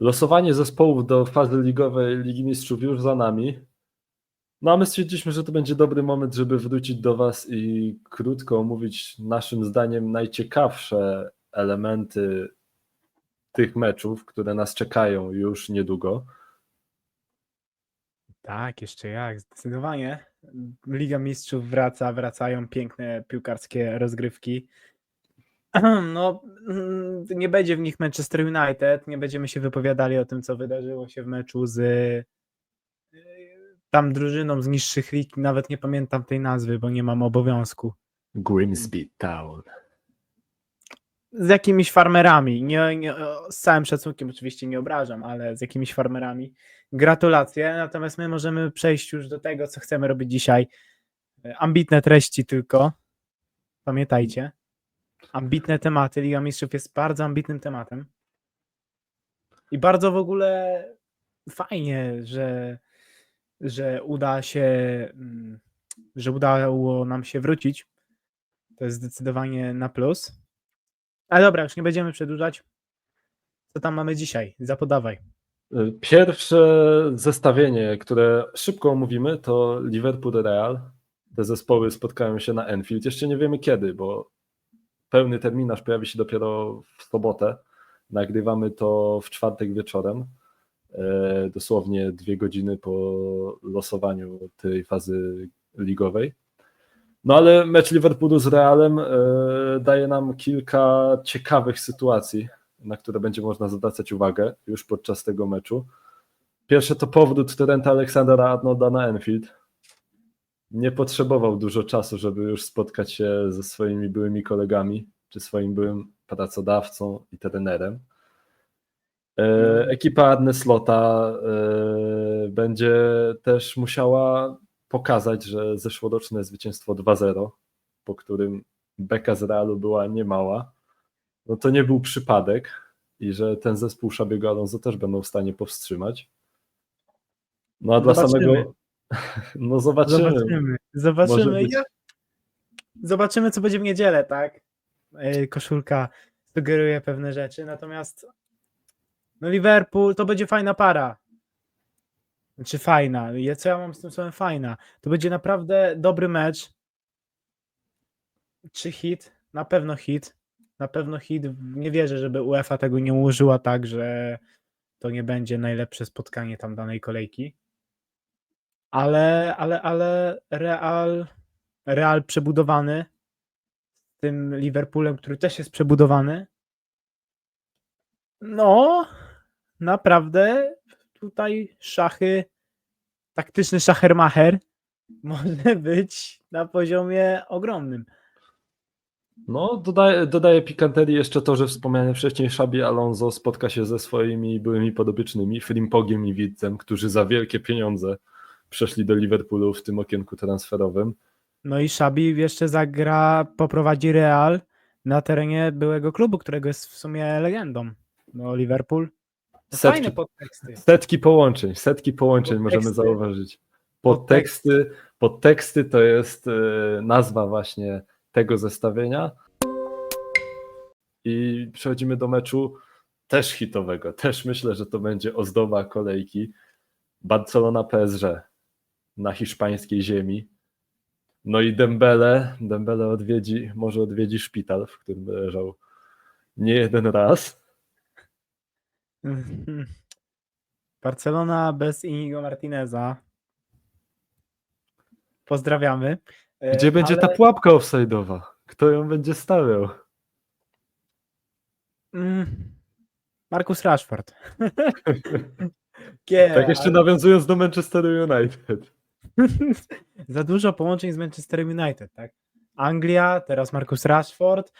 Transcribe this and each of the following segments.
Losowanie zespołów do fazy ligowej Ligi Mistrzów już za nami. No a my stwierdziliśmy, że to będzie dobry moment, żeby wrócić do Was i krótko omówić naszym zdaniem najciekawsze elementy tych meczów, które nas czekają już niedługo. Tak, jeszcze jak, zdecydowanie. Liga Mistrzów wraca, wracają piękne piłkarskie rozgrywki. No, mm, nie będzie w nich Manchester United, nie będziemy się wypowiadali o tym, co wydarzyło się w meczu z y, tam drużyną z niższych lig, nawet nie pamiętam tej nazwy, bo nie mam obowiązku. Grimsby Town. Z jakimiś farmerami, nie, nie, z całym szacunkiem oczywiście nie obrażam, ale z jakimiś farmerami. Gratulacje, natomiast my możemy przejść już do tego, co chcemy robić dzisiaj. Ambitne treści tylko, pamiętajcie. Ambitne tematy, Liga Mistrzów jest bardzo ambitnym tematem. I bardzo w ogóle fajnie, że, że uda się, mm, że udało nam się wrócić. To jest zdecydowanie na plus. Ale dobra, już nie będziemy przedłużać. Co tam mamy dzisiaj? Zapodawaj. Pierwsze zestawienie, które szybko omówimy, to Liverpool-Real. Te zespoły spotkają się na Enfield. Jeszcze nie wiemy kiedy, bo pełny terminarz pojawi się dopiero w sobotę. Nagrywamy to w czwartek wieczorem, e, dosłownie dwie godziny po losowaniu tej fazy ligowej. No ale mecz Liverpoolu z Realem e, daje nam kilka ciekawych sytuacji, na które będzie można zwracać uwagę już podczas tego meczu. Pierwsze to powrót Trenta Aleksandra Arnolda na Enfield. Nie potrzebował dużo czasu, żeby już spotkać się ze swoimi byłymi kolegami, czy swoim byłym pracodawcą i trenerem. E, ekipa Arne Slota e, będzie też musiała pokazać, że zeszłoroczne zwycięstwo 2-0, po którym beka z Realu była niemała, no to nie był przypadek i że ten zespół Szabiego Alonso też będą w stanie powstrzymać. No a dla samego no zobaczymy. Zobaczymy. Zobaczymy. Być. Ja- Zobaczymy, co będzie w niedzielę, tak? E, Koszulka sugeruje pewne rzeczy, natomiast no Liverpool to będzie fajna para. Znaczy fajna. Ja- Co ja mam z tym słowem fajna? To będzie naprawdę dobry mecz. Czy hit? Na pewno hit. Na pewno hit. Nie wierzę, żeby UEFA tego nie ułożyła tak, że to nie będzie najlepsze spotkanie tam danej kolejki. Ale, ale, ale Real, Real przebudowany z tym Liverpoolem, który też jest przebudowany. No, naprawdę tutaj szachy, taktyczny szachermacher może być na poziomie ogromnym. No, dodaje, dodaje pikanterii jeszcze to, że wspomniany wcześniej Szabi Alonso spotka się ze swoimi byłymi podobiecznymi, Frimpogiem i Widzem, którzy za wielkie pieniądze przeszli do Liverpoolu w tym okienku transferowym. No i Szabi jeszcze zagra, poprowadzi Real na terenie byłego klubu, którego jest w sumie legendą. No Liverpool. No Setki- Fajne podteksty. Setki połączeń, setki połączeń możemy Podteksty. zauważyć. Podteksty, podteksty to jest e, nazwa właśnie tego zestawienia. I przechodzimy do meczu też hitowego. Też myślę, że to będzie ozdoba kolejki. Barcelona PSG na hiszpańskiej ziemi. No i Dembele, Dembele odwiedzi, może odwiedzi szpital, w którym leżał nie jeden raz. Barcelona bez Inigo Martineza. Pozdrawiamy. E, Gdzie będzie ale- ta pułapka offside'owa? Kto ją będzie stawiał? Mm, Marcus Rashford. Nie, Tak jeszcze ale- nawiązując do Manchester United. Za dużo połączeń z Manchester United, tak? Anglia, teraz Marcus Rashford,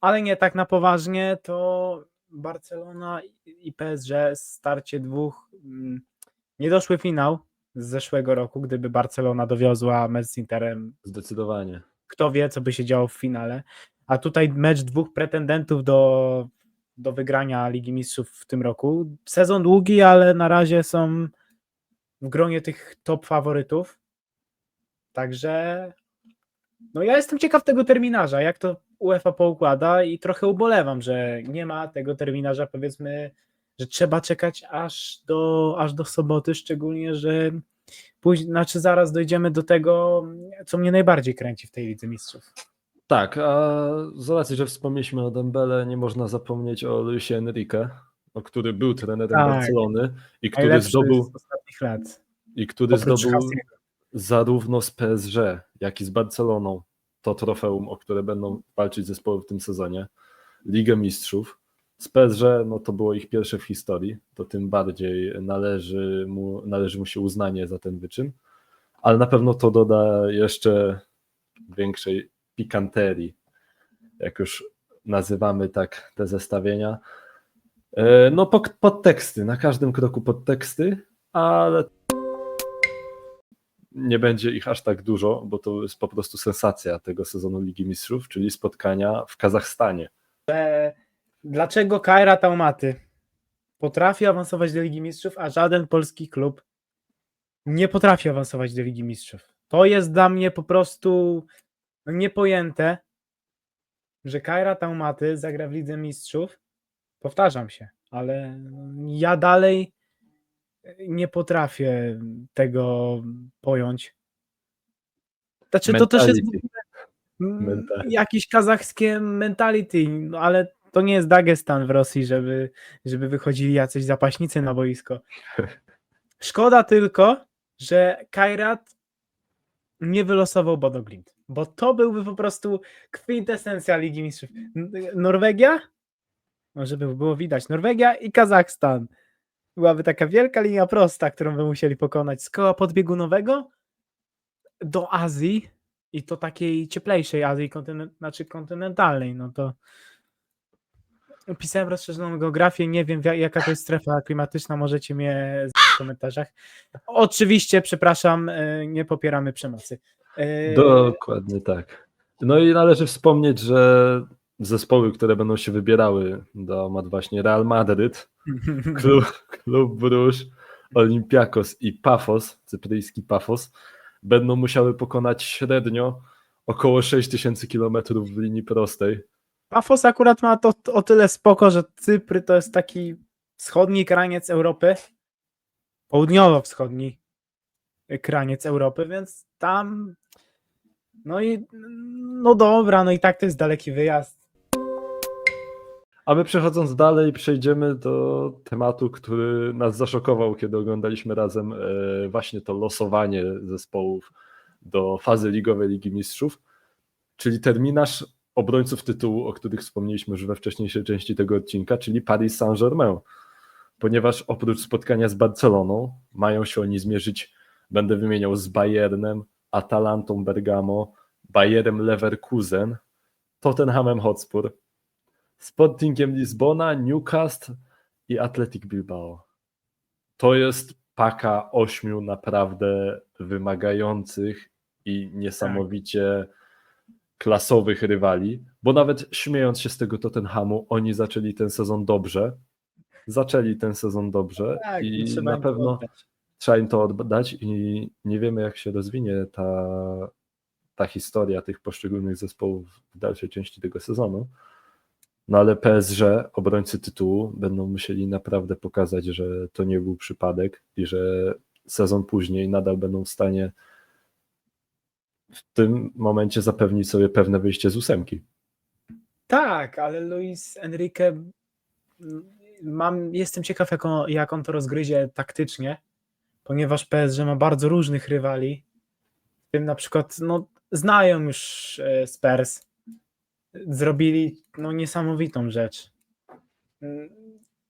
ale nie tak na poważnie, to Barcelona i PSG starcie dwóch mm, niedoszły finał z zeszłego roku, gdyby Barcelona dowiozła mecz z Interem Zdecydowanie. kto wie, co by się działo w finale. A tutaj mecz dwóch pretendentów do, do wygrania Ligi Mistrzów w tym roku. Sezon długi, ale na razie są w gronie tych top faworytów. Także no ja jestem ciekaw tego terminarza, jak to UEFA poukłada i trochę ubolewam, że nie ma tego terminarza powiedzmy że trzeba czekać aż do, aż do soboty, szczególnie, że później, znaczy zaraz dojdziemy do tego, co mnie najbardziej kręci w tej Lidze Mistrzów. Tak, a z racji, że wspomnieliśmy o Dembele, nie można zapomnieć o Luisie Enrique, o który był trenerem Tak. Barcelony i który Najlepszy zdobył, z ostatnich lat. i który Oprócz zdobył Hasiego. Zarówno z PSG, jak i z Barceloną to trofeum, o które będą walczyć zespoły w tym sezonie, Ligę Mistrzów. Z PSG no to było ich pierwsze w historii, to tym bardziej należy mu, należy mu się uznanie za ten wyczyn, ale na pewno to doda jeszcze większej pikanterii, jak już nazywamy tak te zestawienia. E, No pod- podteksty, na każdym kroku podteksty, ale nie będzie ich aż tak dużo, bo to jest po prostu sensacja tego sezonu Ligi Mistrzów, czyli spotkania w Kazachstanie. że dlaczego Kaira Taumaty potrafi awansować do Ligi Mistrzów, a żaden polski klub nie potrafi awansować do Ligi Mistrzów. To jest dla mnie po prostu niepojęte, że Kaira Taumaty zagra w Lidze Mistrzów. Powtarzam się, ale ja dalej nie potrafię tego pojąć. Znaczy, to też jest Mentality. Mm, Mentality. jakieś kazachskie mentality, no ale to nie jest Dagestan w Rosji, żeby, żeby wychodzili jacyś zapaśnicy na boisko. Szkoda tylko, że Kairat nie wylosował Bodo Glimt, bo to byłby po prostu kwintesencja Ligi Mistrzów. Norwegia? No żeby było widać, Norwegia i Kazachstan. Byłaby taka wielka linia prosta, którą by musieli pokonać z koła podbiegunowego do Azji i to takiej cieplejszej Azji, kontynen- znaczy kontynentalnej, no to pisałem rozszerzoną geografię, nie wiem jaka to jest strefa klimatyczna, możecie mnie w komentarzach. Oczywiście, przepraszam, e, nie popieramy przemocy. E, Dokładnie tak. No i należy wspomnieć, że zespoły, które będą się wybierały do mat właśnie Real Madryt, klub, klub Bruż, Olympiakos i Pafos, cypryjski Pafos, będą musiały pokonać średnio około 6000 km w linii prostej. Pafos akurat ma to o tyle spoko, że Cypry to jest taki wschodni kraniec Europy, południowo-wschodni kraniec Europy, więc tam no i no dobra, no i tak to jest daleki wyjazd. A my przechodząc dalej, przejdziemy do tematu, który nas zaszokował, kiedy oglądaliśmy razem e, właśnie to losowanie zespołów do fazy ligowej Ligi Mistrzów, czyli terminarz obrońców tytułu, o których wspomnieliśmy już we wcześniejszej części tego odcinka, czyli Paris Saint-Germain. Ponieważ oprócz spotkania z Barceloną mają się oni zmierzyć, będę wymieniał z Bayernem, Atalantą Bergamo, Bayerem Leverkusen, Tottenhamem Hotspur, Sportingiem Lizbona, Newcastle i Athletic Bilbao. To jest paka ośmiu naprawdę wymagających i niesamowicie klasowych rywali, bo nawet śmiejąc się z tego Tottenhamu, oni zaczęli ten sezon dobrze. Zaczęli ten sezon dobrze Tak, i na pewno trzeba im to oddać i nie wiemy jak się rozwinie ta, ta historia tych poszczególnych zespołów w dalszej części tego sezonu. No ale PSG, obrońcy tytułu, będą musieli naprawdę pokazać, że to nie był przypadek i że sezon później nadal będą w stanie w tym momencie zapewnić sobie pewne wyjście z ósemki. Tak, ale Luis Enrique mm, mam, jestem ciekaw jak on, jak on to rozgryzie taktycznie, ponieważ PSG ma bardzo różnych rywali, w tym na przykład no, znają już e, Spurs, zrobili no, niesamowitą rzecz.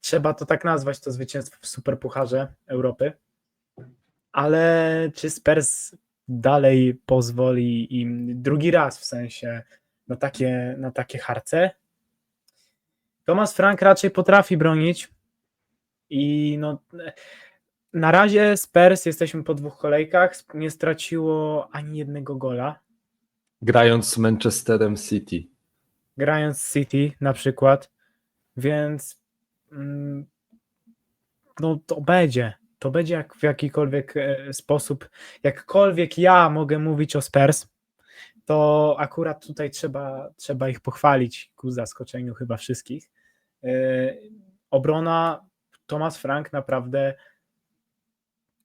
Trzeba to tak nazwać, to zwycięstwo w Superpucharze Europy, ale czy Spurs dalej pozwoli im drugi raz w sensie na takie, na takie harce. Thomas Frank raczej potrafi bronić i no, na razie Spurs jesteśmy po dwóch kolejkach, nie straciło ani jednego gola, Grając z Manchesterem City. Grając City na przykład, więc mm, no to będzie, to będzie jak w jakikolwiek e, sposób, jakkolwiek ja mogę mówić o Spurs, to akurat tutaj trzeba, trzeba ich pochwalić ku zaskoczeniu chyba wszystkich. E, Obrona Thomas Frank naprawdę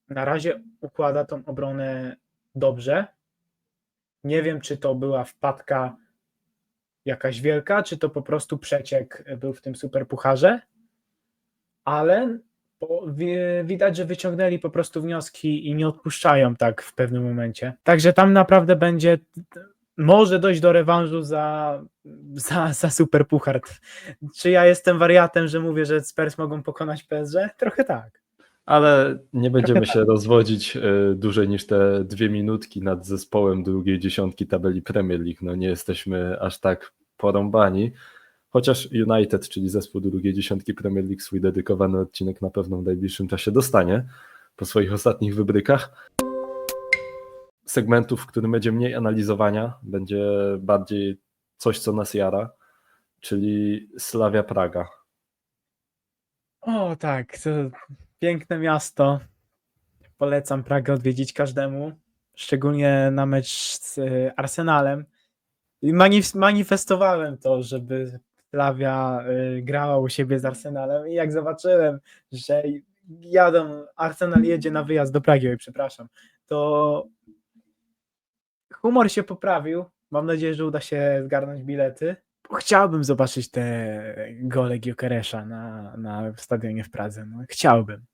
na razie układa tą obronę dobrze. Nie wiem, czy to była wpadka jakaś wielka, czy to po prostu przeciek był w tym superpucharze, ale po, wi, widać, że wyciągnęli po prostu wnioski i nie odpuszczają tak w pewnym momencie. Także tam naprawdę będzie może dojść do rewanżu za, za, za superpuchar. Czy ja jestem wariatem, że mówię, że Spurs mogą pokonać PSG? Trochę tak. Ale nie będziemy się rozwodzić y, dłużej niż te dwie minutki nad zespołem drugiej dziesiątki tabeli Premier League. No nie jesteśmy aż tak porąbani. Chociaż United, czyli zespół drugiej dziesiątki Premier League, swój dedykowany odcinek na pewno w najbliższym czasie dostanie po swoich ostatnich wybrykach. Segmentów, w którym będzie mniej analizowania, będzie bardziej coś, co nas jara, czyli Slavia Praga. O tak, to piękne miasto. Polecam Pragę odwiedzić każdemu, szczególnie na mecz z y, Arsenalem. Manif- manifestowałem to, żeby Slavia y, grała u siebie z Arsenalem i jak zobaczyłem, że jadą, Arsenal jedzie na wyjazd do Pragi, oj, przepraszam, to humor się poprawił. Mam nadzieję, że uda się zgarnąć bilety. Chciałbym zobaczyć te gole Giokeresza na, na stadionie w Pradze. No, chciałbym.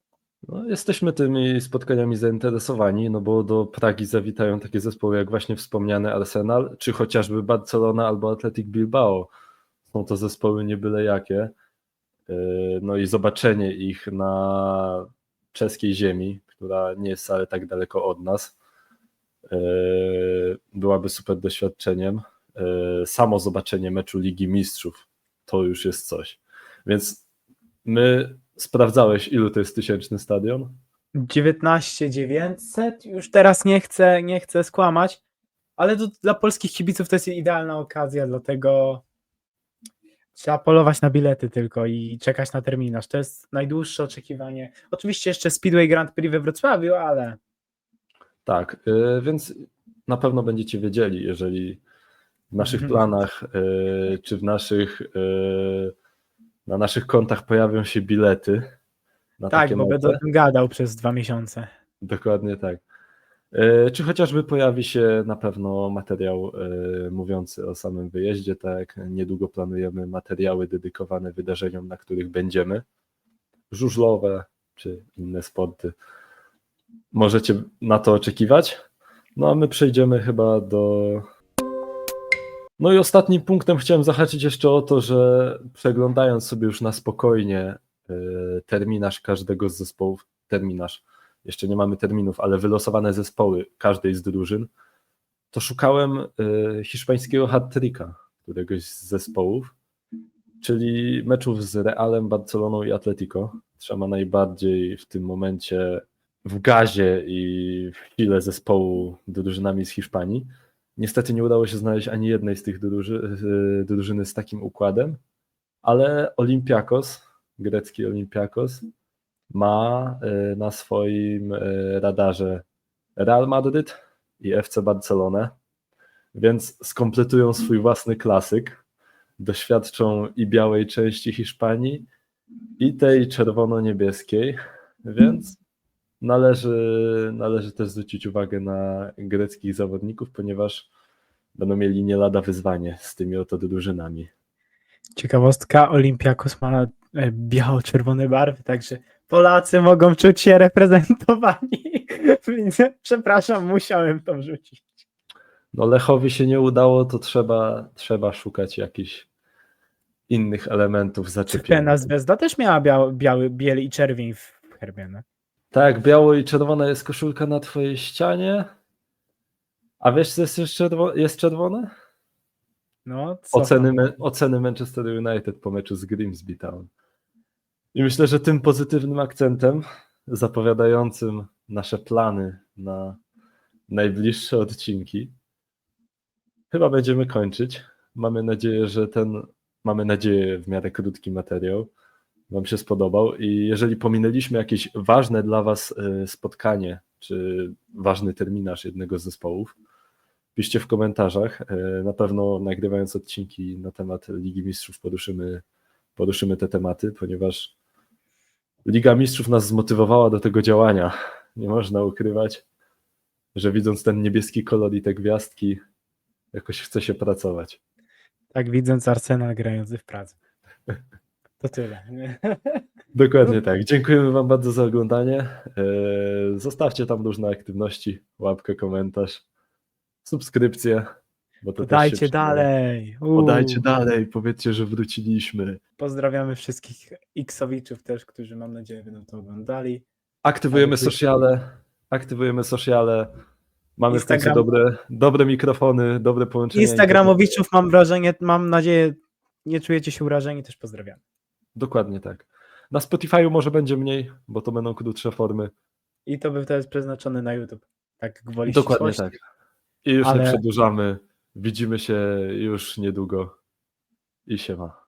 No, jesteśmy tymi spotkaniami zainteresowani, no bo do Pragi zawitają takie zespoły jak właśnie wspomniany Arsenal, czy chociażby Barcelona albo Athletic Bilbao. Są to zespoły nie byle jakie. Yy, No i zobaczenie ich na czeskiej ziemi, która nie jest wcale tak daleko od nas, yy, byłaby super doświadczeniem. Yy, Samo zobaczenie meczu Ligi Mistrzów to już jest coś. Więc my sprawdzałeś, ilu to jest tysięczny stadion? 19 900, już teraz nie chcę, nie chcę skłamać, ale to, dla polskich kibiców to jest idealna okazja, dlatego trzeba polować na bilety tylko i czekać na terminarz. To jest najdłuższe oczekiwanie. Oczywiście jeszcze Speedway Grand Prix we Wrocławiu, ale Tak, y, więc na pewno będziecie wiedzieli, jeżeli w naszych Mhm. planach y, czy w naszych y, na naszych kontach pojawią się bilety tak, bo będę o tym gadał przez dwa miesiące. Dokładnie tak. Y, Czy chociażby pojawi się na pewno materiał mówiący o samym wyjeździe, tak? Niedługo planujemy materiały dedykowane wydarzeniom, na których będziemy. Żużlowe czy inne sporty. Możecie na to oczekiwać. No a my przejdziemy chyba do. No i ostatnim punktem chciałem zahaczyć jeszcze o to, że przeglądając sobie już na spokojnie y, terminarz każdego z zespołów, terminarz, jeszcze nie mamy terminów, ale wylosowane zespoły każdej z drużyn, to szukałem y, hiszpańskiego hat-tricka któregoś z zespołów, czyli meczów z Realem, Barceloną i Atletico, trzema najbardziej w tym momencie w gazie i w chwile zespołu drużynami z Hiszpanii. Niestety nie udało się znaleźć ani jednej z tych druży, y, drużyny z takim układem, ale Olympiakos, grecki Olympiakos, ma y, na swoim y, radarze Real Madryt i FC Barcelonę, więc skompletują swój własny klasyk. Doświadczą i białej części Hiszpanii, i tej czerwono-niebieskiej, więc należy, należy też zwrócić uwagę na greckich zawodników, ponieważ będą mieli nie lada wyzwanie z tymi oto drużynami. Ciekawostka, Olympiakos ma e, biało-czerwone barwy, także Polacy mogą czuć się reprezentowani. Więc Przepraszam, musiałem to wrzucić. No Lechowi się nie udało, to trzeba, trzeba szukać jakichś innych elementów zaczepienia. Czerwiona Zvezda też miała biały, biały biel i czerwień w herbie. Tak, biało i czerwona jest koszulka na twojej ścianie. A wiesz, co jest czerwo- jest czerwone? No, co Oceny, oceny Manchester United po meczu z Grimsby Town. I myślę, że tym pozytywnym akcentem, zapowiadającym nasze plany na najbliższe odcinki, chyba będziemy kończyć. Mamy nadzieję, że ten, mamy nadzieję, w miarę krótki materiał Wam się spodobał. I jeżeli pominęliśmy jakieś ważne dla Was y, spotkanie, czy ważny terminarz jednego z zespołów, piszcie w komentarzach. E, Na pewno nagrywając odcinki na temat Ligi Mistrzów poruszymy, poruszymy te tematy, ponieważ Liga Mistrzów nas zmotywowała do tego działania. Nie można ukrywać, że widząc ten niebieski kolor i te gwiazdki, jakoś chce się pracować. Tak widząc Arsenal grający w Pradze. To tyle. nie? Dokładnie tak. Dziękujemy Wam bardzo za oglądanie. Eee, Zostawcie tam różne aktywności, łapkę, komentarz, subskrypcję. Bo to Podajcie dalej. Uuu. Podajcie dalej, powiedzcie, że wróciliśmy. Pozdrawiamy wszystkich Xowiczów też, którzy mam nadzieję będą to oglądali. Aktywujemy sociale, aktywujemy sociale. Mamy w końcu Instagram- dobre, dobre mikrofony, dobre połączenia. Instagramowiczów mam wrażenie, mam nadzieję, nie czujecie się urażeni, też pozdrawiam. Dokładnie tak. Na Spotify'u może będzie mniej, bo to będą krótsze formy. I to by to jest przeznaczone na YouTube. Tak gwoli Dokładnie tak. I już Ale- nie przedłużamy. Widzimy się już niedługo. I siema.